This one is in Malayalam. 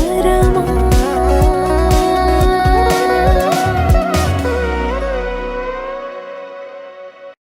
താരമാ